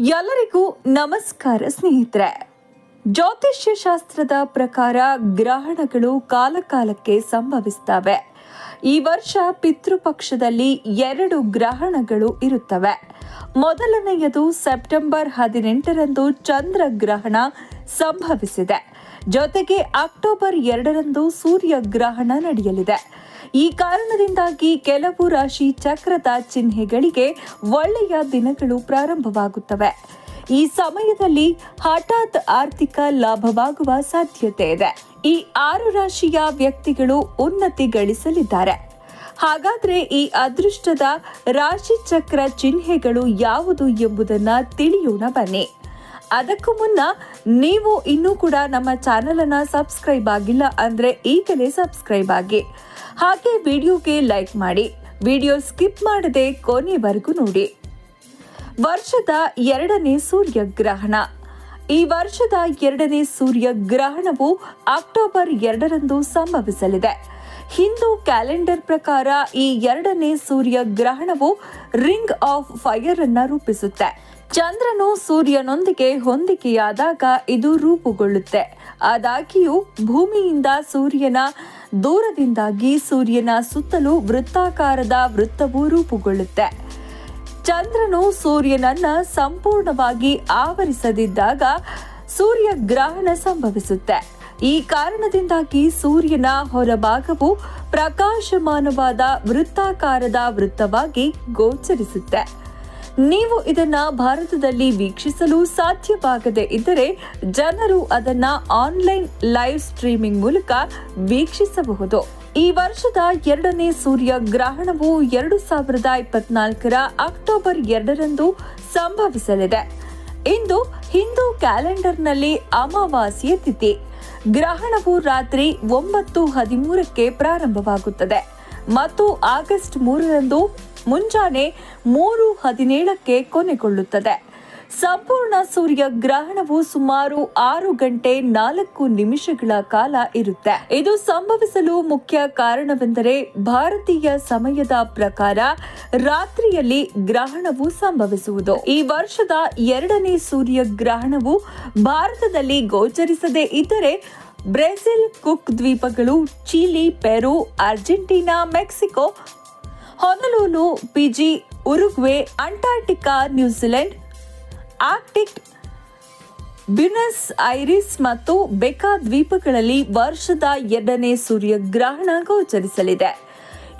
ಎಲ್ಲರಿಗೂ ನಮಸ್ಕಾರ ಸ್ನೇಹಿತರೆ. ಜ್ಯೋತಿಷ್ಯ ಶಾಸ್ತ್ರದ ಪ್ರಕಾರ ಗ್ರಹಣಗಳು ಕಾಲಕಾಲಕ್ಕೆ ಸಂಭವಿಸ್ತವೆ ಈ ವರ್ಷ ಪಿತೃಪಕ್ಷದಲ್ಲಿ ಎರಡು ಗ್ರಹಣಗಳು ಇರುತ್ತವೆ. ಮೊದಲನೆಯದು ಸೆಪ್ಟೆಂಬರ್ ಹದಿನೆಂಟರಂದು ಚಂದ್ರ ಗ್ರಹಣ ಸಂಭವಿಸಿದೆ. ಜೊತೆಗೆ ಅಕ್ಟೋಬರ್ ಎರಡರಂದು ಸೂರ್ಯ ಗ್ರಹಣ ನಡೆಯಲಿದೆ. ಈ ಕಾರಣದಿಂದಾಗಿ ಕೆಲವು ರಾಶಿ ಚಕ್ರದ ಚಿಹ್ನೆಗಳಿಗೆ ಒಳ್ಳೆಯ ದಿನಗಳು ಪ್ರಾರಂಭವಾಗುತ್ತವೆ. ಈ ಸಮಯದಲ್ಲಿ ಹಠಾತ್ ಆರ್ಥಿಕ ಲಾಭವಾಗುವ ಸಾಧ್ಯತೆ ಇದೆ. ಈ ಆರು ರಾಶಿಯ ವ್ಯಕ್ತಿಗಳು ಉನ್ನತಿ ಗಳಿಸಲಿದ್ದಾರೆ. ಹಾಗಾದ್ರೆ ಈ ಅದೃಷ್ಟದ ರಾಶಿ ಚಕ್ರ ಚಿಹ್ನೆಗಳು ಯಾವುದು ಎಂಬುದನ್ನ ತಿಳಿಯೋಣ ಬನ್ನಿ. ಅದಕ್ಕೂ ಮುನ್ನ ನೀವು ಇನ್ನೂ ಕೂಡ ನಮ್ಮ ಚಾನೆಲ್ ಅನ್ನ ಸಬ್ಸ್ಕ್ರೈಬ್ ಆಗಿಲ್ಲ ಅಂದ್ರೆ ಈಗಲೇ ಸಬ್ಸ್ಕ್ರೈಬ್ ಆಗಿ. ಹಾಗೆ ವಿಡಿಯೋಗೆ ಲೈಕ್ ಮಾಡಿ. ವಿಡಿಯೋ ಸ್ಕಿಪ್ ಮಾಡದೆ ಕೊನೆವರೆಗೂ ನೋಡಿ. ವರ್ಷದ ಎರಡನೇ ಸೂರ್ಯಗ್ರಹಣ. ಈ ವರ್ಷದ ಎರಡನೇ ಸೂರ್ಯ ಗ್ರಹಣವು ಅಕ್ಟೋಬರ್ ಎರಡರಂದು ಸಂಭವಿಸಲಿದೆ. ಹಿಂದೂ ಕ್ಯಾಲೆಂಡರ್ ಪ್ರಕಾರ ಈ ಎರಡನೇ ಸೂರ್ಯ ಗ್ರಹಣವು ರಿಂಗ್ ಆಫ್ ಫೈರ್ ಅನ್ನ ರೂಪಿಸುತ್ತೆ. ಚಂದ್ರನು ಸೂರ್ಯನೊಂದಿಗೆ ಹೊಂದಿಕೆಯಾದಾಗ ಇದು ರೂಪುಗೊಳ್ಳುತ್ತೆ. ಆದಾಗ್ಯೂ, ಭೂಮಿಯಿಂದ ಸೂರ್ಯನ ದೂರದಿಂದಾಗಿ ಸೂರ್ಯನ ಸುತ್ತಲೂ ವೃತ್ತಾಕಾರದ ವೃತ್ತವು ರೂಪುಗೊಳ್ಳುತ್ತೆ. ಚಂದ್ರನು ಸೂರ್ಯನನ್ನ ಸಂಪೂರ್ಣವಾಗಿ ಆವರಿಸದಿದ್ದಾಗ ಸೂರ್ಯ ಗ್ರಹಣ ಸಂಭವಿಸುತ್ತೆ. ಈ ಕಾರಣದಿಂದಾಗಿ ಸೂರ್ಯನ ಹೊರಭಾಗವು ಪ್ರಕಾಶಮಾನವಾದ ವೃತ್ತಾಕಾರದ ವೃತ್ತವಾಗಿ ಗೋಚರಿಸುತ್ತೆ. ನೀವು ಇದನ್ನ ಭಾರತದಲ್ಲಿ ವೀಕ್ಷಿಸಲು ಸಾಧ್ಯವಾಗದೇ ಇದ್ದರೆ ಜನರು ಅದನ್ನ ಆನ್ಲೈನ್ ಲೈವ್ ಸ್ಟ್ರೀಮಿಂಗ್ ಮೂಲಕ ವೀಕ್ಷಿಸಬಹುದು. ಈ ವರ್ಷದ ಎರಡನೇ ಸೂರ್ಯ ಗ್ರಹಣವು ಎರಡು ಸಾವಿರದ ಇಪ್ಪತ್ನಾಲ್ಕರ ಅಕ್ಟೋಬರ್ ಎರಡರಂದು ಸಂಭವಿಸಲಿದೆ. ಇಂದು ಹಿಂದೂ ಕ್ಯಾಲೆಂಡರ್ನಲ್ಲಿ ಅಮಾವಾಸ್ಯೆ ತಿಥಿ. ಗ್ರಹಣವು ರಾತ್ರಿ ಒಂಬತ್ತು ಹದಿಮೂರಕ್ಕೆ ಪ್ರಾರಂಭವಾಗುತ್ತದೆ ಮತ್ತು ಆಗಸ್ಟ್ ಮೂರರಂದು ಮುಂಜಾನೆ ಮೂರು ಹದಿನೇಳಕ್ಕೆ ಕೊನೆಗೊಳ್ಳುತ್ತದೆ. ಸಂಪೂರ್ಣ ಸೂರ್ಯ ಗ್ರಹಣವು ಸುಮಾರು ಆರು ಗಂಟೆ ನಾಲ್ಕು ನಿಮಿಷಗಳ ಕಾಲ ಇರುತ್ತೆ. ಇದು ಸಂಭವಿಸಲು ಮುಖ್ಯ ಕಾರಣವೆಂದರೆ ಭಾರತೀಯ ಸಮಯದ ಪ್ರಕಾರ ರಾತ್ರಿಯಲ್ಲಿ ಗ್ರಹಣವು ಸಂಭವಿಸುವುದು. ಈ ವರ್ಷದ ಎರಡನೇ ಸೂರ್ಯ ಗ್ರಹಣವು ಭಾರತದಲ್ಲಿ ಗೋಚರಿಸದೇ ಇದ್ದರೆ ಬ್ರೆಜಿಲ್, ಕುಕ್ ದ್ವೀಪಗಳು, Chile, Peru, Argentina, Mexico Honolulu Fiji Uruguay Antarctica New Zealand Arctic Buenos Aires ಮತ್ತು ಬೆಕಾ ದ್ವೀಪಗಳಲ್ಲಿ ವರ್ಷದ ಎರಡನೇ ಸೂರ್ಯಗ್ರಹಣ ಗೋಚರಿಸಲಿದೆ.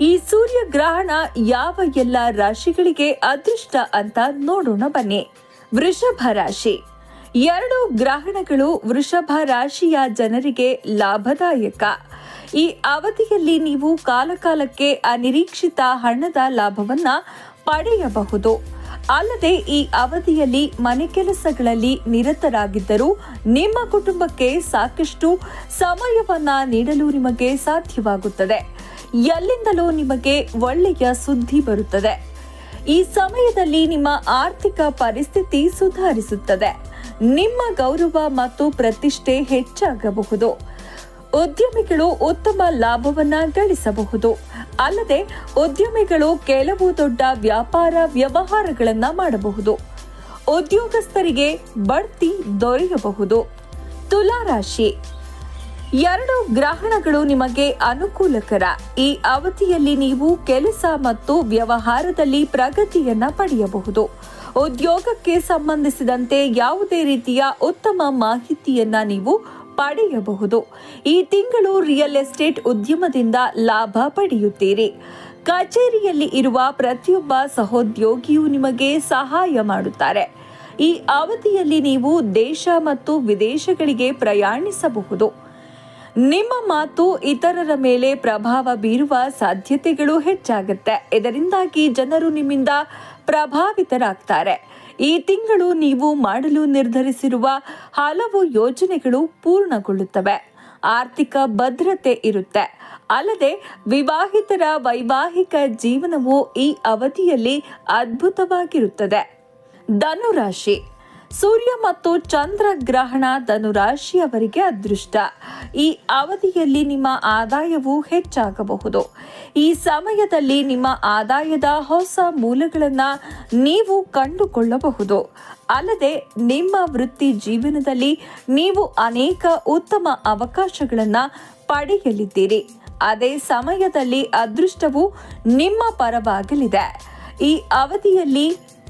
ಈ ಸೂರ್ಯಗ್ರಹಣ ಯಾವ ಎಲ್ಲ ರಾಶಿಗಳಿಗೆ ಅದೃಷ್ಟ ಅಂತ ನೋಡೋಣ ಬನ್ನಿ. ವೃಷಭ ರಾಶಿ. ಎರಡು ಗ್ರಹಣಗಳು ವೃಷಭ ರಾಶಿಯ ಜನರಿಗೆ ಲಾಭದಾಯಕ. ಈ ಅವಧಿಯಲ್ಲಿ ನೀವು ಕಾಲಕಾಲಕ್ಕೆ ಅನಿರೀಕ್ಷಿತ ಹಣದ ಲಾಭವನ್ನ ಪಡೆಯಬಹುದು. ಅಲ್ಲದೆ ಈ ಅವಧಿಯಲ್ಲಿ ಮನೆ ಕೆಲಸಗಳಲ್ಲಿ ನಿರತರಾಗಿದ್ದರೂ ನಿಮ್ಮ ಕುಟುಂಬಕ್ಕೆ ಸಾಕಷ್ಟು ಸಮಯವನ್ನ ನೀಡಲು ನಿಮಗೆ ಸಾಧ್ಯವಾಗುತ್ತದೆ. ಎಲ್ಲಿಂದಲೂ ನಿಮಗೆ ಒಳ್ಳೆಯ ಸುದ್ದಿ ಬರುತ್ತದೆ. ಈ ಸಮಯದಲ್ಲಿ ನಿಮ್ಮ ಆರ್ಥಿಕ ಪರಿಸ್ಥಿತಿ ಸುಧಾರಿಸುತ್ತದೆ. ನಿಮ್ಮ ಗೌರವ ಮತ್ತು ಪ್ರತಿಷ್ಠೆ ಹೆಚ್ಚಾಗಬಹುದು. ಉದ್ಯಮಿಗಳು ಉತ್ತಮ ಲಾಭವನ್ನ ಗಳಿಸಬಹುದು. ಅಲ್ಲದೆ, ಉದ್ಯಮಿಗಳು ಕೆಲವು ದೊಡ್ಡ ವ್ಯಾಪಾರ ವ್ಯವಹಾರಗಳನ್ನ ಮಾಡಬಹುದು. ಉದ್ಯೋಗಸ್ಥರಿಗೆ ಬಡ್ತಿ ದೊರೆಯಬಹುದು. ತುಲಾ ರಾಶಿ. ಎರಡು ಗ್ರಹಣಗಳು ನಿಮಗೆ ಅನುಕೂಲಕರ. ಈ ಅವಧಿಯಲ್ಲಿ ನೀವು ಕೆಲಸ ಮತ್ತು ವ್ಯವಹಾರದಲ್ಲಿ ಪ್ರಗತಿಯನ್ನ ಪಡೆಯಬಹುದು. ಉದ್ಯೋಗಕ್ಕೆ ಸಂಬಂಧಿಸಿದಂತೆ ಯಾವುದೇ ರೀತಿಯ ಉತ್ತಮ ಮಾಹಿತಿಯನ್ನ ನೀವು ಪಡೆಯಬಹುದು. ಈ ತಿಂಗಳು ರಿಯಲ್ ಎಸ್ಟೇಟ್ ಉದ್ಯಮದಿಂದ ಲಾಭ ಪಡೆಯುತ್ತೀರಿ. ಕಚೇರಿಯಲ್ಲಿ ಇರುವ ಪ್ರತಿಯೊಬ್ಬ ಸಹೋದ್ಯೋಗಿಯು ನಿಮಗೆ ಸಹಾಯ ಮಾಡುತ್ತಾರೆ. ಈ ಅವಧಿಯಲ್ಲಿ ನೀವು ದೇಶ ಮತ್ತು ವಿದೇಶಗಳಿಗೆ ಪ್ರಯಾಣಿಸಬಹುದು. ನಿಮ್ಮ ಮಾತು ಇತರರ ಮೇಲೆ ಪ್ರಭಾವ ಬೀರುವ ಸಾಧ್ಯತೆಗಳು ಹೆಚ್ಚಾಗುತ್ತೆ. ಇದರಿಂದಾಗಿ ಜನರು ನಿಮ್ಮಿಂದ ಪ್ರಭಾವಿತರಾಗ್ತಾರೆ. ಈ ತಿಂಗಳು ನೀವು ಮಾಡಲು ನಿರ್ಧರಿಸಿರುವ ಹಲವು ಯೋಜನೆಗಳು ಪೂರ್ಣಗೊಳ್ಳುತ್ತವೆ. ಆರ್ಥಿಕ ಭದ್ರತೆ ಇರುತ್ತೆ. ಅಲ್ಲದೆ ವಿವಾಹಿತರ ವೈವಾಹಿಕ ಜೀವನವು ಈ ಅವಧಿಯಲ್ಲಿ ಅದ್ಭುತವಾಗಿರುತ್ತದೆ. ಧನುರಾಶಿ ಸೂರ್ಯ ಮತ್ತು ಚಂದ್ರ ಗ್ರಹಣ ಧನುರಾಶಿಯವರಿಗೆ ಅದೃಷ್ಟ. ಈ ಅವಧಿಯಲ್ಲಿ ನಿಮ್ಮ ಆದಾಯವು ಹೆಚ್ಚಾಗಬಹುದು. ಈ ಸಮಯದಲ್ಲಿ ನಿಮ್ಮ ಆದಾಯದ ಹೊಸ ಮೂಲಗಳನ್ನು ನೀವು ಕಂಡುಕೊಳ್ಳಬಹುದು. ಅಲ್ಲದೆ ನಿಮ್ಮ ವೃತ್ತಿ ಜೀವನದಲ್ಲಿ ನೀವು ಅನೇಕ ಉತ್ತಮ ಅವಕಾಶಗಳನ್ನು ಪಡೆಯಲಿದ್ದೀರಿ. ಅದೇ ಸಮಯದಲ್ಲಿ ಅದೃಷ್ಟವು ನಿಮ್ಮ ಪರವಾಗಲಿದೆ. ಈ ಅವಧಿಯಲ್ಲಿ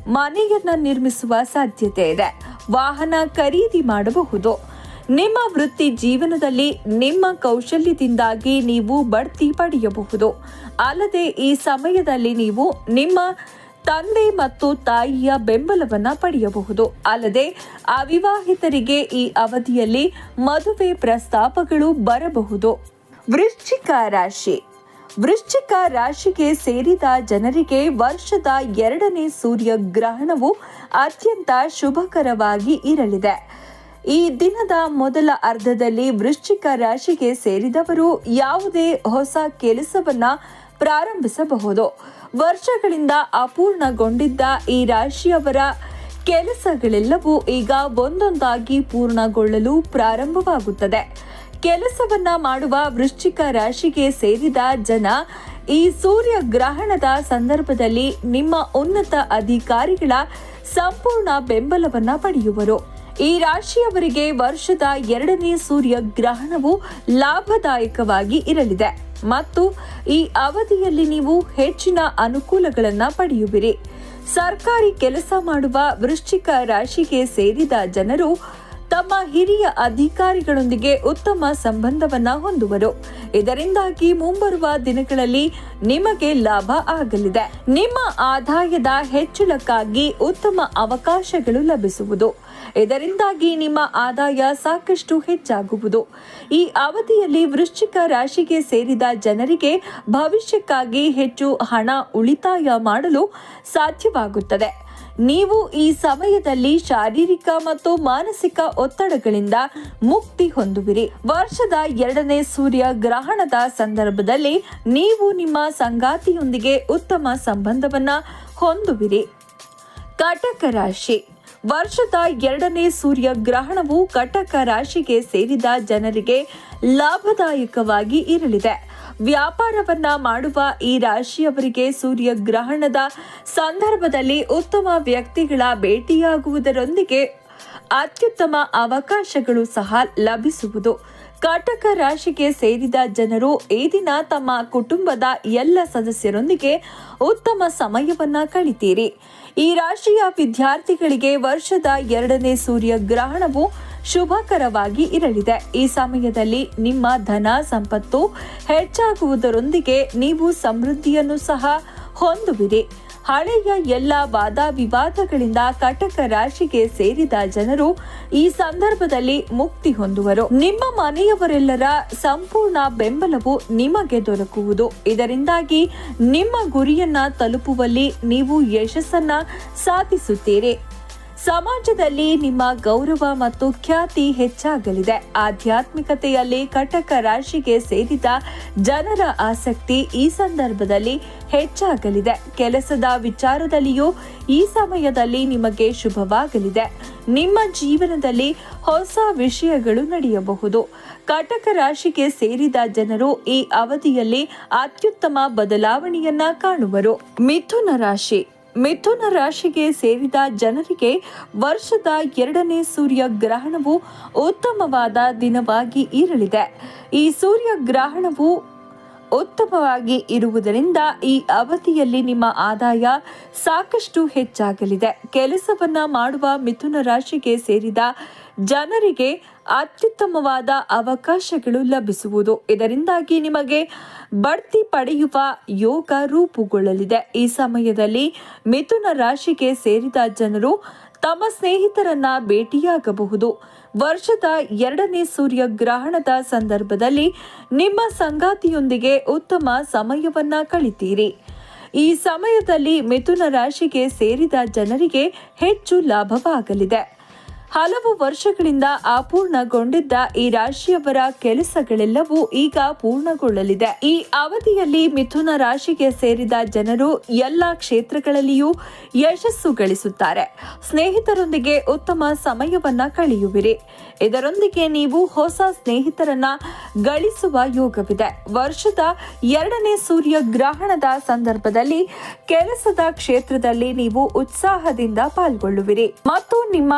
ಮನೆಯನ್ನ ನಿರ್ಮಿಸುವ ಸಾಧ್ಯತೆ ಇದೆ. ವಾಹನ ಖರೀದಿ ಮಾಡಬಹುದು. ನಿಮ್ಮ ವೃತ್ತಿ ಜೀವನದಲ್ಲಿ ನಿಮ್ಮ ಕೌಶಲ್ಯದಿಂದಾಗಿ ನೀವು ಬಡ್ತಿ ಪಡೆಯಬಹುದು. ಅಲ್ಲದೆ ಈ ಸಮಯದಲ್ಲಿ ನೀವು ನಿಮ್ಮ ತಂದೆ ಮತ್ತು ತಾಯಿಯ ಬೆಂಬಲವನ್ನ ಪಡೆಯಬಹುದು. ಅಲ್ಲದೆ ಅವಿವಾಹಿತರಿಗೆ ಈ ಅವಧಿಯಲ್ಲಿ ಮದುವೆ ಪ್ರಸ್ತಾಪಗಳು ಬರಬಹುದು. ವೃಶ್ಚಿಕ ರಾಶಿ. ವೃಶ್ಚಿಕ ರಾಶಿಗೆ ಸೇರಿದ ಜನರಿಗೆ ವರ್ಷದ ಎರಡನೇ ಸೂರ್ಯ ಗ್ರಹಣವು ಅತ್ಯಂತ ಶುಭಕರವಾಗಿ ಇರಲಿದೆ. ಈ ದಿನದ ಮೊದಲ ಅರ್ಧದಲ್ಲಿ ವೃಶ್ಚಿಕ ರಾಶಿಗೆ ಸೇರಿದವರು ಯಾವುದೇ ಹೊಸ ಕೆಲಸವನ್ನ ಪ್ರಾರಂಭಿಸಬಹುದು. ವರ್ಷಗಳಿಂದ ಅಪೂರ್ಣಗೊಂಡಿದ್ದ ಈ ರಾಶಿಯವರ ಕೆಲಸಗಳೆಲ್ಲವೂ ಈಗ ಒಂದೊಂದಾಗಿ ಪೂರ್ಣಗೊಳ್ಳಲು ಪ್ರಾರಂಭವಾಗುತ್ತದೆ. ಕೆಲಸವನ್ನ ಮಾಡುವ ವೃಶ್ಚಿಕ ರಾಶಿಗೆ ಸೇರಿದ ಜನ ಈ ಸೂರ್ಯ ಗ್ರಹಣದ ಸಂದರ್ಭದಲ್ಲಿ ನಿಮ್ಮ ಉನ್ನತ ಅಧಿಕಾರಿಗಳ ಸಂಪೂರ್ಣ ಬೆಂಬಲವನ್ನ ಪಡೆಯುವರು. ಈ ರಾಶಿಯವರಿಗೆ ವರ್ಷದ ಎರಡನೇ ಸೂರ್ಯ ಗ್ರಹಣವು ಲಾಭದಾಯಕವಾಗಿ ಇರಲಿದೆ. ಮತ್ತು ಈ ಅವಧಿಯಲ್ಲಿ ನೀವು ಹೆಚ್ಚಿನ ಅನುಕೂಲಗಳನ್ನು ಪಡೆಯುವಿರಿ. ಸರ್ಕಾರಿ ಕೆಲಸ ಮಾಡುವ ವೃಶ್ಚಿಕ ರಾಶಿಗೆ ಸೇರಿದ ಜನರು ತಮ್ಮ ಹಿರಿಯ ಅಧಿಕಾರಿಗಳೊಂದಿಗೆ ಉತ್ತಮ ಸಂಬಂಧವನ್ನ ಹೊಂದುವರು. ಇದರಿಂದಾಗಿ ಮುಂಬರುವ ದಿನಗಳಲ್ಲಿ ನಿಮಗೆ ಲಾಭ ಆಗಲಿದೆ. ನಿಮ್ಮ ಆದಾಯದ ಹೆಚ್ಚಳಕ್ಕಾಗಿ ಉತ್ತಮ ಅವಕಾಶಗಳು ಲಭಿಸುವುದು. ಇದರಿಂದಾಗಿ ನಿಮ್ಮ ಆದಾಯ ಸಾಕಷ್ಟು ಹೆಚ್ಚಾಗುವುದು. ಈ ಅವಧಿಯಲ್ಲಿ ವೃಶ್ಚಿಕ ರಾಶಿಗೆ ಸೇರಿದ ಜನರಿಗೆ ಭವಿಷ್ಯಕ್ಕಾಗಿ ಹೆಚ್ಚು ಹಣ ಉಳಿತಾಯ ಮಾಡಲು ಸಾಧ್ಯವಾಗುತ್ತದೆ. ನೀವು ಈ ಸಮಯದಲ್ಲಿ ಶಾರೀರಿಕ ಮತ್ತು ಮಾನಸಿಕ ಒತ್ತಡಗಳಿಂದ ಮುಕ್ತಿ ಹೊಂದುವಿರಿ. ವರ್ಷದ ಎರಡನೇ ಸೂರ್ಯ ಗ್ರಹಣದ ಸಂದರ್ಭದಲ್ಲಿ ನೀವು ನಿಮ್ಮ ಸಂಗಾತಿಯೊಂದಿಗೆ ಉತ್ತಮ ಸಂಬಂಧವನ್ನ ಹೊಂದುವಿರಿ. ಕಟಕ ರಾಶಿ. ವರ್ಷದ ಎರಡನೇ ಸೂರ್ಯ ಗ್ರಹಣವು ಕಟಕ ರಾಶಿಗೆ ಸೇರಿದ ಜನರಿಗೆ ಲಾಭದಾಯಕವಾಗಿ ಇರಲಿದೆ. ವ್ಯಾಪಾರವನ್ನ ಮಾಡುವ ಈ ರಾಶಿಯವರಿಗೆ ಸೂರ್ಯ ಗ್ರಹಣದ ಸಂದರ್ಭದಲ್ಲಿ ಉತ್ತಮ ವ್ಯಕ್ತಿಗಳ ಭೇಟಿಯಾಗುವುದರೊಂದಿಗೆ ಅತ್ಯುತ್ತಮ ಅವಕಾಶಗಳು ಸಹ ಲಭಿಸುವುದು. ಕಟಕ ರಾಶಿಗೆ ಸೇರಿದ ಜನರು ಈ ದಿನ ತಮ್ಮ ಕುಟುಂಬದ ಎಲ್ಲ ಸದಸ್ಯರೊಂದಿಗೆ ಉತ್ತಮ ಸಮಯವನ್ನ ಕಳಿತೀರಿ. ಈ ರಾಶಿಯ ವಿದ್ಯಾರ್ಥಿಗಳಿಗೆ ವರ್ಷದ ಎರಡನೇ ಸೂರ್ಯ ಗ್ರಹಣವು ಶುಭಕರವಾಗಿ ಇರಲಿದೆ. ಈ ಸಮಯದಲ್ಲಿ ನಿಮ್ಮ ಧನ ಸಂಪತ್ತು ಹೆಚ್ಚಾಗುವುದರೊಂದಿಗೆ ನೀವು ಸಮೃದ್ಧಿಯನ್ನು ಸಹ ಹೊಂದುವಿರಿ. ಹಳೆಯ ಎಲ್ಲ ವಾದ ವಿವಾದಗಳಿಂದ ಕಟಕ ರಾಶಿಗೆ ಸೇರಿದ ಜನರು ಈ ಸಂದರ್ಭದಲ್ಲಿ ಮುಕ್ತಿ ಹೊಂದುವರು. ನಿಮ್ಮ ಮನೆಯವರೆಲ್ಲರ ಸಂಪೂರ್ಣ ಬೆಂಬಲವು ನಿಮಗೆ ದೊರಕುವುದು. ಇದರಿಂದಾಗಿ ನಿಮ್ಮ ಗುರಿಯನ್ನ ತಲುಪುವಲ್ಲಿ ನೀವು ಯಶಸ್ಸನ್ನ ಸಾಧಿಸುತ್ತೀರಿ. ಸಮಾಜದಲ್ಲಿ ನಿಮ್ಮ ಗೌರವ ಮತ್ತು ಖ್ಯಾತಿ ಹೆಚ್ಚಾಗಲಿದೆ. ಆಧ್ಯಾತ್ಮಿಕತೆಯಲ್ಲಿ ಕಟಕ ರಾಶಿಗೆ ಸೇರಿದ ಜನರ ಆಸಕ್ತಿ ಈ ಸಂದರ್ಭದಲ್ಲಿ ಹೆಚ್ಚಾಗಲಿದೆ. ಕೆಲಸದ ವಿಚಾರದಲ್ಲಿಯೂ ಈ ಸಮಯದಲ್ಲಿ ನಿಮಗೆ ಶುಭವಾಗಲಿದೆ. ನಿಮ್ಮ ಜೀವನದಲ್ಲಿ ಹೊಸ ವಿಷಯಗಳು ನಡೆಯಬಹುದು. ಕಟಕ ರಾಶಿಗೆ ಸೇರಿದ ಜನರು ಈ ಅವಧಿಯಲ್ಲಿ ಅತ್ಯುತ್ತಮ ಬದಲಾವಣೆಯನ್ನ ಕಾಣುವರು. ಮಿಥುನ ರಾಶಿ. ಮಿಥುನ ರಾಶಿಗೆ ಸೇರಿದ ಜನರಿಗೆ ವರ್ಷದ ಎರಡನೇ ಸೂರ್ಯ ಗ್ರಹಣವು ಉತ್ತಮವಾದ ದಿನವಾಗಿ ಇರಲಿದೆ. ಈ ಸೂರ್ಯ ಗ್ರಹಣವು ಉತ್ತಮವಾಗಿ ಇರುವುದರಿಂದ ಈ ಅವಧಿಯಲ್ಲಿ ನಿಮ್ಮ ಆದಾಯ ಸಾಕಷ್ಟು ಹೆಚ್ಚಾಗಲಿದೆ. ಕೆಲಸವನ್ನ ಮಾಡುವ ಮಿಥುನ ರಾಶಿಗೆ ಸೇರಿದ ಜನರಿಗೆ ಅತ್ಯುತ್ತಮವಾದ ಅವಕಾಶಗಳು ಲಭಿಸುವುದು. ಇದರಿಂದಾಗಿ ನಿಮಗೆ ಬಡ್ತಿ ಪಡೆಯುವ ಯೋಗ ರೂಪುಗೊಳ್ಳಲಿದೆ. ಈ ಸಮಯದಲ್ಲಿ ಮಿಥುನ ರಾಶಿಗೆ ಸೇರಿದ ಜನರು ತಮ್ಮ ಸ್ನೇಹಿತರನ್ನ ಭೇಟಿಯಾಗಬಹುದು. ವರ್ಷದ ಎರಡನೇ ಸೂರ್ಯ ಗ್ರಹಣದ ಸಂದರ್ಭದಲ್ಲಿ ನಿಮ್ಮ ಸಂಗಾತಿಯೊಂದಿಗೆ ಉತ್ತಮ ಸಮಯವನ್ನ ಕಳಿತೀರಿ. ಈ ಸಮಯದಲ್ಲಿ ಮಿಥುನ ರಾಶಿಗೆ ಸೇರಿದ ಜನರಿಗೆ ಹೆಚ್ಚು ಲಾಭವಾಗಲಿದೆ. ಹಲವು ವರ್ಷಗಳಿಂದ ಅಪೂರ್ಣಗೊಂಡಿದ್ದ ಈ ರಾಶಿಯವರ ಕೆಲಸಗಳೆಲ್ಲವೂ ಈಗ ಪೂರ್ಣಗೊಳ್ಳಲಿದೆ. ಈ ಅವಧಿಯಲ್ಲಿ ಮಿಥುನ ರಾಶಿಗೆ ಸೇರಿದ ಜನರು ಎಲ್ಲ ಕ್ಷೇತ್ರಗಳಲ್ಲಿಯೂ ಯಶಸ್ಸು ಗಳಿಸುತ್ತಾರೆ. ಸ್ನೇಹಿತರೊಂದಿಗೆ ಉತ್ತಮ ಸಮಯವನ್ನ ಕಳೆಯುವಿರಿ. ಇದರೊಂದಿಗೆ ನೀವು ಹೊಸ ಸ್ನೇಹಿತರನ್ನ ಗಳಿಸುವ ಯೋಗವಿದೆ. ವರ್ಷದ ಎರಡನೇ ಸೂರ್ಯ ಗ್ರಹಣದ ಸಂದರ್ಭದಲ್ಲಿ ಕೆಲಸದ ಕ್ಷೇತ್ರದಲ್ಲಿ ನೀವು ಉತ್ಸಾಹದಿಂದ ಪಾಲ್ಗೊಳ್ಳುವಿರಿ. ಮತ್ತು ನಿಮ್ಮ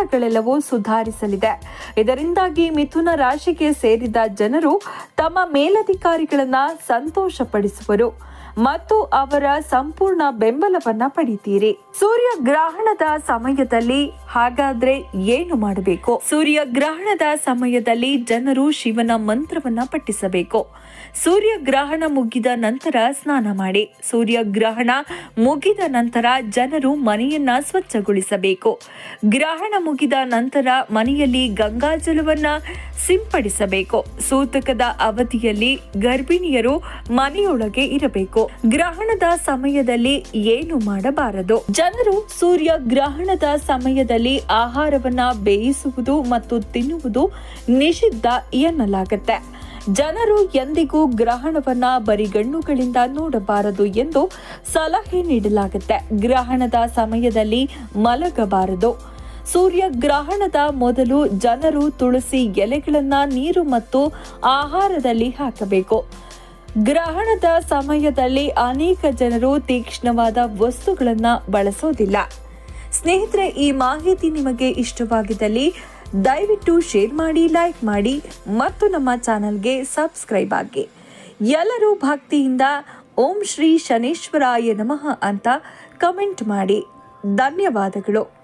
ಕೆಲಸಗಳೆಲ್ಲವೂ ಸುಧಾರಿಸಲಿದೆ. ಇದರಿಂದಾಗಿ ಮಿಥುನ ರಾಶಿಗೆ ಸೇರಿದ ಜನರು ತಮ್ಮ ಮೇಲಧಿಕಾರಿಗಳನ್ನ ಸಂತೋಷಪಡಿಸುವರು ಮತ್ತು ಅವರ ಸಂಪೂರ್ಣ ಬೆಂಬಲವನ್ನ ಪಡಿತೀರಿ. ಸೂರ್ಯ ಗ್ರಹಣದ ಸಮಯದಲ್ಲಿ ಹಾಗಾದ್ರೆ ಏನು ಮಾಡಬೇಕು? ಸೂರ್ಯ ಗ್ರಹಣದ ಸಮಯದಲ್ಲಿ ಜನರು ಶಿವನ ಮಂತ್ರವನ್ನ ಪಠಿಸಬೇಕು. ಸೂರ್ಯ ಗ್ರಹಣ ಮುಗಿದ ನಂತರ ಸ್ನಾನ ಮಾಡಿ. ಸೂರ್ಯಗ್ರಹಣ ಮುಗಿದ ನಂತರ ಜನರು ಮನೆಯನ್ನ ಸ್ವಚ್ಛಗೊಳಿಸಬೇಕು. ಗ್ರಹಣ ಮುಗಿದ ನಂತರ ಮನೆಯಲ್ಲಿ ಗಂಗಾಜಲವನ್ನ ಸಿಂಪಡಿಸಬೇಕು. ಸೂತಕದ ಅವಧಿಯಲ್ಲಿ ಗರ್ಭಿಣಿಯರು ಮನೆಯೊಳಗೆ ಇರಬೇಕು. ಗ್ರಹಣದ ಸಮಯದಲ್ಲಿ ಏನು ಮಾಡಬಾರದು? ಜನರು ಸೂರ್ಯ ಗ್ರಹಣದ ಸಮಯದಲ್ಲಿ ಆಹಾರವನ್ನ ಬೇಯಿಸುವುದು ಮತ್ತು ತಿನ್ನುವುದು ನಿಷಿದ್ಧ ಎನ್ನಲಾಗುತ್ತೆ. ಜನರು ಎಂದಿಗೂ ಗ್ರಹಣವನ್ನ ಬರಿಗಣ್ಣುಗಳಿಂದ ನೋಡಬಾರದು ಎಂದು ಸಲಹೆ ನೀಡಲಾಗುತ್ತೆ. ಗ್ರಹಣದ ಸಮಯದಲ್ಲಿ ಮಲಗಬಾರದು. ಸೂರ್ಯ ಗ್ರಹಣದ ಮೊದಲು ಜನರು ತುಳಸಿ ಎಲೆಗಳನ್ನ ನೀರು ಮತ್ತು ಆಹಾರದಲ್ಲಿ ಹಾಕಬೇಕು. ಗ್ರಹಣದ ಸಮಯದಲ್ಲಿ ಅನೇಕ ಜನರು ತೀಕ್ಷ್ಣವಾದ ವಸ್ತುಗಳನ್ನ ಬಳಸೋದಿಲ್ಲ. ಸ್ನೇಹಿತರೆ, ಈ ಮಾಹಿತಿ ನಿಮಗೆ ಇಷ್ಟವಾಗಿದ್ದಲ್ಲಿ ದಯವಿಟ್ಟು ಶೇರ್ ಮಾಡಿ, ಲೈಕ್ ಮಾಡಿ ಮತ್ತು ನಮ್ಮ ಚಾನಲ್ಗೆ ಸಬ್ಸ್ಕ್ರೈಬ್ ಆಗಿ. ಎಲ್ಲರೂ ಭಕ್ತಿಯಿಂದ ಓಂ ಶ್ರೀ ಶನೇಶ್ವರಾಯ ನಮಃ ಅಂತ ಕಮೆಂಟ್ ಮಾಡಿ. ಧನ್ಯವಾದಗಳು.